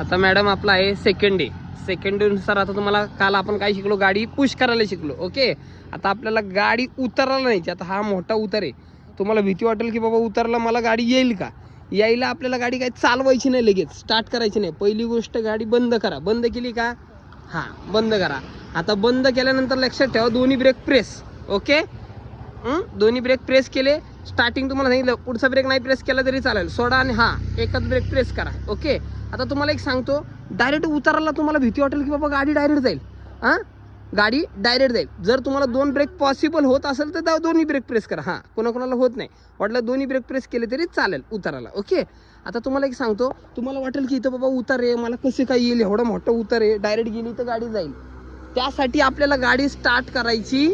आता मॅडम आपला आहे सेकंड डे सेकंड डे नुसार आता तुम्हाला काल आपण काय शिकलो? गाडी पुश करायला शिकलो ओके आता आपल्याला गाडी उतरायला नाही आता हा मोठा उतार आहे. तुम्हाला भीती वाटेल की बाबा उतरला मला गाडी येईल का? यायला आपल्याला गाडी काही चालवायची नाही लगेच स्टार्ट करायची नाही. पहिली गोष्ट गाडी बंद करा. बंद केली का? हां बंद करा. आता बंद केल्यानंतर लक्षात ठेवा दोन्ही ब्रेक प्रेस ओके दोन्ही ब्रेक प्रेस केले स्टार्टिंग तुम्हाला सांगितलं पुढचा ब्रेक नाही प्रेस केला तरी चालेल. सोडा आणि हा एकच ब्रेक प्रेस करा ओके आता तुम्हाला एक सांगतो डायरेक्ट उतारायला तुम्हाला भीती वाटेल की बाबा गाडी डायरेक्ट जाईल. हां? गाडी डायरेक्ट जाईल. जर तुम्हाला दोन ब्रेक पॉसिबल होत असेल तर दोन्ही ब्रेक प्रेस करा. हां कोणाकोणाला होत नाही. वाटलं दोन्ही ब्रेक प्रेस केले तरी चालेल उतारायला ओके आता तुम्हाला एक सांगतो तुम्हाला वाटेल की इथं बाबा उतार आहे मला कसे काय येईल एवढं मोठं उतार आहे डायरेक्ट गेली तर गाडी जाईल. त्यासाठी आपल्याला गाडी स्टार्ट करायची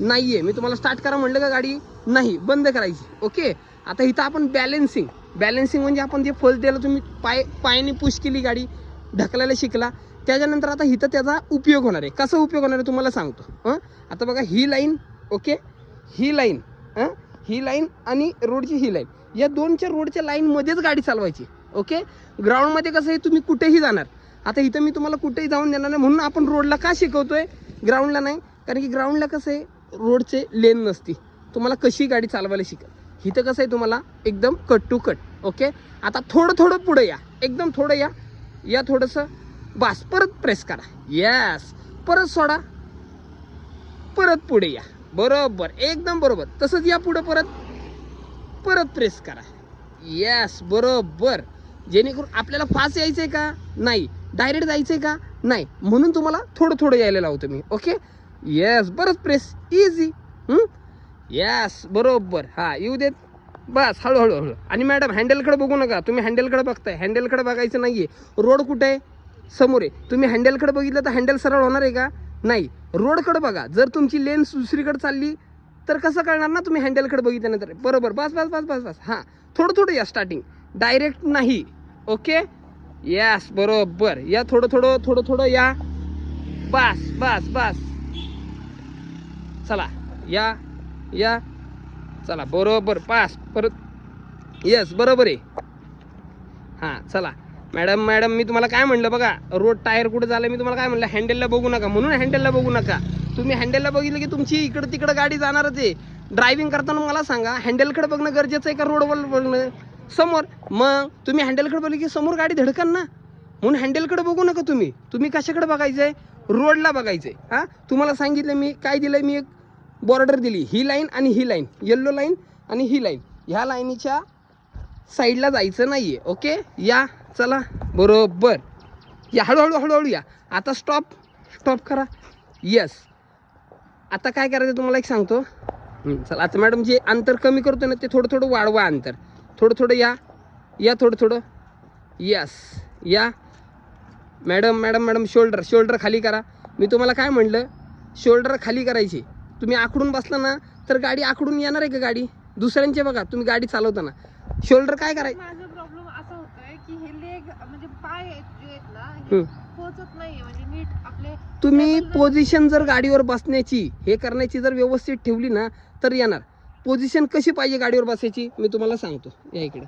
नाही आहे मी तुम्हाला स्टार्ट करा म्हणलं का गाडी? नाही बंद करायची ओके आता इथं आपण बॅलेन्सिंग बॅलेन्सिंग म्हणजे आपण जे फर्स्ट द्यायला तुम्ही पाय पायाने पुश केली गाडी ढकलायला शिकला त्याच्यानंतर आता इथं त्याचा उपयोग होणार आहे. कसा उपयोग होणार आहे तुम्हाला सांगतो. हं? आता बघा ही लाईन ओके ही लाईन हां? ही लाईन आणि रोडची ही लाईन या दोनच्या रोडच्या लाईनमध्येच गाडी चालवायची ओके ग्राउंडमध्ये कसं आहे तुम्ही कुठेही जाणार. आता इथं मी तुम्हाला कुठेही जाऊन देणार नाही म्हणून आपण रोडला का शिकवतोय? ग्राउंडला नाही. कारण की ग्राउंडला कसं आहे रोडचे लेन नसती. तुम्हाला कशी गाडी चालवायला शिकल? इथं कसं आहे तुम्हाला? एकदम कट टू कट ओके आता थोडं थोडं पुढं या. एकदम थोडं या. या थोडंसं बास. परत प्रेस करा. यस परत सोडा. परत पुढे या. बरोबर. एकदम बरोबर. तसंच या पुढं परत. परत प्रेस करा. यस बरोबर. जेणेकरून आपल्याला फास्ट आहे का? नाही. डायरेक्ट जायचं आहे का? नाही. म्हणून तुम्हाला थोडं थोडं यायला लावतो मी ओके येस बरंच प्रेस इझी यस बरोबर. हा येऊ देत. बस हळूहळू हळू आणि मॅडम हँडलकडे बघू नका. तुम्ही हँडलकडे बघताय. हँडलकडे बघायचं नाही आहे रोड कुठे आहे? समोर आहे. तुम्ही हँडलकडे बघितलं तर हँडल सरळ होणार आहे का? नाही. रोडकडे बघा. जर तुमची लेन्स दुसरीकडे चालली तर कसं कळणार ना तुम्ही हँडलकडे बघितल्यानंतर? बरोबर. बस बस बस बस बस. हां. थोडं थोडं या स्टार्टिंग डायरेक्ट नाही. ओके यस बरोबर. या थोडं थोडं थोडं थोडं या. बस बस बस. चला. या. या. चला बरोबर पास परत. येस बरोबर आहे. हां चला. मॅडम मॅडम मी तुम्हाला काय म्हणलं बघा रोड टायर कुठं झालं मी तुम्हाला काय म्हणलं हँडलला बघू नका. म्हणून हँडलला बघू नका. तुम्ही हँडलला बघितलं की तुमची इकडं तिकडं गाडी जाणारच आहे. ड्रायव्हिंग करताना मला सांगा हँडलकडे बघणं गरजेचं आहे का रोडवर बघणं? समोर. मग तुम्ही हँडलकडे बघितलं की समोर गाडी धडकन ना. म्हणून हँडलकडे बघू नका तुम्ही. तुम्ही कशाकडे बघायचं आहे रोडला बघायचं आहे हां? तुम्हाला सांगितलं मी काय दिलं मी एक बॉर्डर दिली. ही लाईन आणि ही लाईन. येल्लो लाईन आणि ही लाईन. ह्या लाईनीच्या साईडला जायचं नाही आहे ओके? या. चला. बरोबर. या. हळूहळू हळूहळू या. आता स्टॉप स्टॉप करा. यस आता काय करायचं तुम्हाला एक सांगतो? चला. आता मॅडम जे अंतर कमी करतो ना ते थोडं थोडं वाढवा अंतर. थोडं थोडं या. या थोडं थोडं. यस या. Madam madam madam shoulder shoulder खाली करा. मी तुम्हाला काय म्हणलं? शोल्डर खाली करायची. तुम्ही आखडून बसला ना तर गाडी आखडून येणार आहे का गाडी? दुसऱ्यांचे बघा तुम्ही गाडी चालवताना. शोल्डर काय करायचं माझा प्रॉब्लेम असा होतोय की हे लेग म्हणजे पाय आहेत जे आहेत ना हम्म. हे पोचत नाहीये म्हणजे नीट आपले तुम्ही पोझिशन जर गाडीवर बसण्याची हे करण्याची जर व्यवस्थित ठेवली ना तर येणार. पोझिशन कशी पाहिजे गाडीवर बसायची? मी तुम्हाला सांगतो. या इकडे.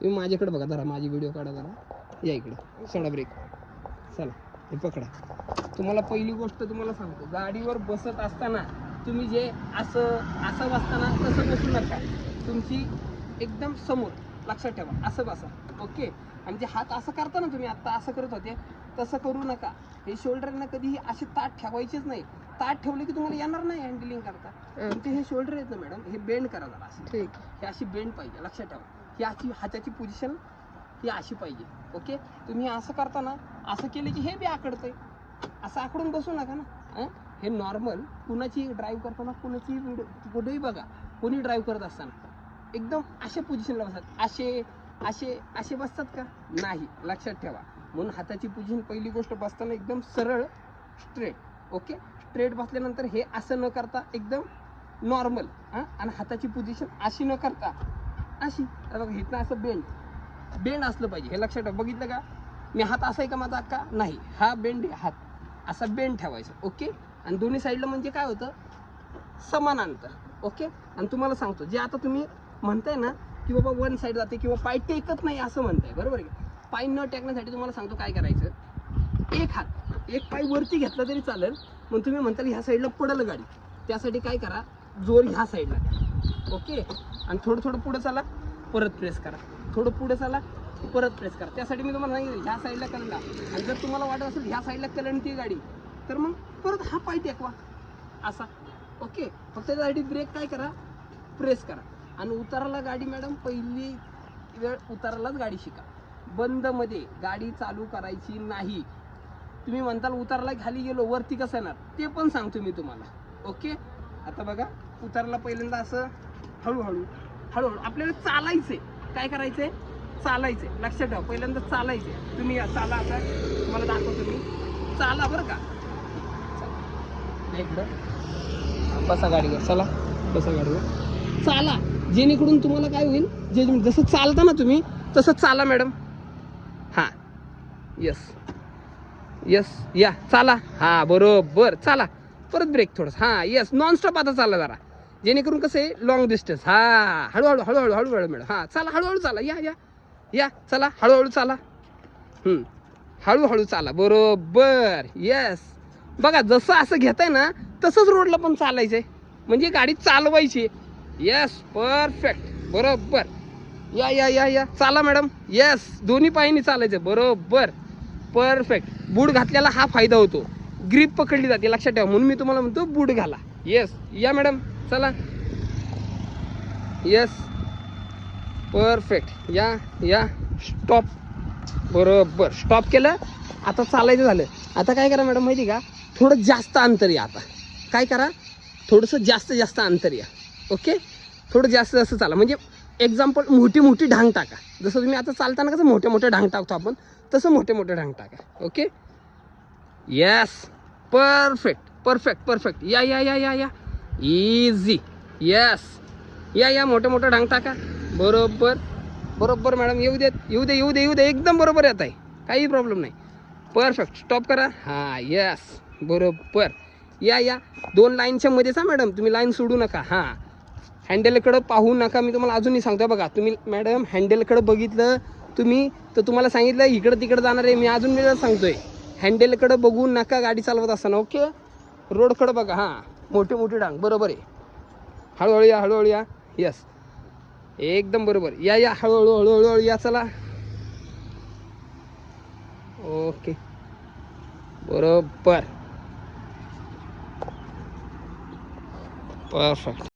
तुम्ही माझ्याकडे बघा जरा माझी व्हिडिओ काढा जरा. या इकडे. सोडा ब्रेक चला. हे पकडा. तुम्हाला पहिली गोष्ट तुम्हाला सांगतो गाडीवर बसत असताना तुम्ही जे असं असं बसताना तसं बसू नका. तुमची एकदम समोर लक्षात ठेवा असं बसा ओके? आणि जे हात असं करता ना तुम्ही आता असं करत होते तसं करू नका. हे शोल्डरना कधीही असे ताट ठेवायचेच नाही. ताट ठेवले की तुम्हाला येणार नाही हँडलिंग करता. तुमचे हे शोल्डर आहेत ना मॅडम हे बेंड करा जरा असं. ठीक. ही अशी बेंड पाहिजे लक्षात ठेवा. ही अशी हाताची पोझिशन ती अशी पाहिजे. ओके? तुम्ही असं करताना असं केलं की हे बी आकडतंय. असं आकडून बसू नका ना. हे? नॉर्मल कुणाची ड्राईव्ह करताना कुणाची व्हिडिओ कुठेही बघा. कोणी ड्राईव्ह करत असताना. एकदम अशा पोझिशनला बसतात. असे असे असे बसतात का? नाही. लक्षात ठेवा. म्हणून हाताची पोझिशन पहिली गोष्ट बसताना एकदम सरळ स्ट्रेट ओके? स्ट्रेट बसल्यानंतर हे असं न करता एकदम नॉर्मल हां? आणि हाताची पोझिशन अशी न करता अशी. बघा इथनं असं बेल्ट बेंड असलं पाहिजे. हे लक्षात ठेवा. बघितलं का? मी हात असा आहे का माझा का नाही. हा बेंड आहे हात. असा बेंड ठेवायचा. ओके? आणि दोन्ही साईडला म्हणजे काय होतं? समान अंतर ओके? आणि तुम्हाला सांगतो. जे आता तुम्ही म्हणताय ना की बाबा वन साईड जाते किंवा पाय टेकत नाही असं म्हणताय. बरोबर आहे पाय न टेकण्यासाठी तुम्हाला सांगतो काय करायचं? एक हात. एक पाय वरती घेतला तरी चालेल. मग तुम्ही म्हणताल ह्या साईडला पडल गाडी. त्यासाठी काय करा? जोर ह्या साईडला ओके? आणि थोडं थोडं पुढं चाला. परत प्रेस करा. थोडं पुढे चाला परत प्रेस करा. त्यासाठी मी तुम्हाला सांगितलं ह्या साईडला कलंडा. आणि जर तुम्हाला वाटत असेल ह्या साईडला कलंडती गाडी तर मग परत हा पाय टेकवा. असा. ओके? फक्त त्यासाठी ब्रेक काय करा? प्रेस करा. आणि उताराला गाडी मॅडम पहिली वेळ उतारालाच गाडी शिका. बंदमध्ये गाडी चालू करायची नाही. तुम्ही म्हणताल उताराला खाली गेलो वरती कसं येणार? ते पण सांगतो मी तुम्हाला. ओके? आता बघा उताराला पहिल्यांदा असं हळूहळू. हळूहळू. आपल्याला चालायचे काय करायचे चालायचे लक्षात ठेवा. पहिल्यांदा चालायचे तुम्ही या चाला आता. तुम्हाला दाखवतो मी. चाला बरं का. इकडं. बसा गाडीवर. चला. बसा गाडीवर. चाला. जेणेकडून तुम्हाला काय होईल? जे जसं चालता ना तुम्ही तसं चाला मॅडम. हां. यस यस या. चाला. हां बरोबर. चाला. परत ब्रेक थोडंसं. हां यस नॉनस्टॉप आता चाला जरा. जेणेकरून कसं आहे लॉंग डिस्टन्स हा हळूहळू हळूहळू हळूहळू मॅडम हां चला हळूहळू चाला. या या. या चला हळूहळू चाला. हळूहळू चाला. बरोबर. येस बघा जसं असं घेताय ना तसंच रोडला पण चालायचंय. म्हणजे गाडी चालवायची. येस परफेक्ट बरोबर. या या या या. चाला मॅडम येस दोन्ही पायांनी चालायचं. बरोबर. परफेक्ट बूट घातल्याला हा फायदा होतो. ग्रीप पकडली जाते. लक्षात ठेवा. म्हणून मी तुम्हाला म्हणतो बूट घाला. येस या मॅडम चला. येस परफेक्ट या या. स्टॉप बरोबर. स्टॉप केलं. आता चालायचं झालं. आता काय करा मॅडम माहिती का? थोडं जास्त अंतर या आता. काय करा? थोडंसं जास्त जास्त अंतर या. ओके थोडं जास्त जास्त चाला. म्हणजे एक्झाम्पल मोठी मोठी ढांग टाका. जसं तुम्ही आता चालताना कसं मोठे मोठे ढांग टाकतो आपण तसं मोठे मोठे ढांग टाका. Okay yes perfect perfect perfect या या या या या. इझी येस या या मोठं मोठं ढांग टाका. बरोबर. बरोबर मॅडम येऊ देत. येऊ दे येऊ दे येऊ दे. एकदम बरोबर येत आहे काही प्रॉब्लेम नाही. परफेक्ट स्टॉप करा. हां यस बरोबर. या या. दोन लाईनच्या मध्येच हा मॅडम तुम्ही लाईन सोडू नका. हां. हँडलकडं पाहू नका. मी तुम्हाला अजूनही सांगतो बघा. तुम्ही मॅडम हँडलकडं बघितलं तुम्ही तर तुम्हाला सांगितलं इकडं तिकडं जाणार आहे. मी अजून वेळा सांगतोय. हँडलकडं बघू नका. गाडी चालवत असताना ओके रोडकडं बघा. हां. मोठे मोठे डांग. बरोबर आहे. हळूहळू या हळूहळू या. यस एकदम बरोबर. या या. हळूहळू हळूहळू हळू या चला. ओके बरोबर. परफेक्ट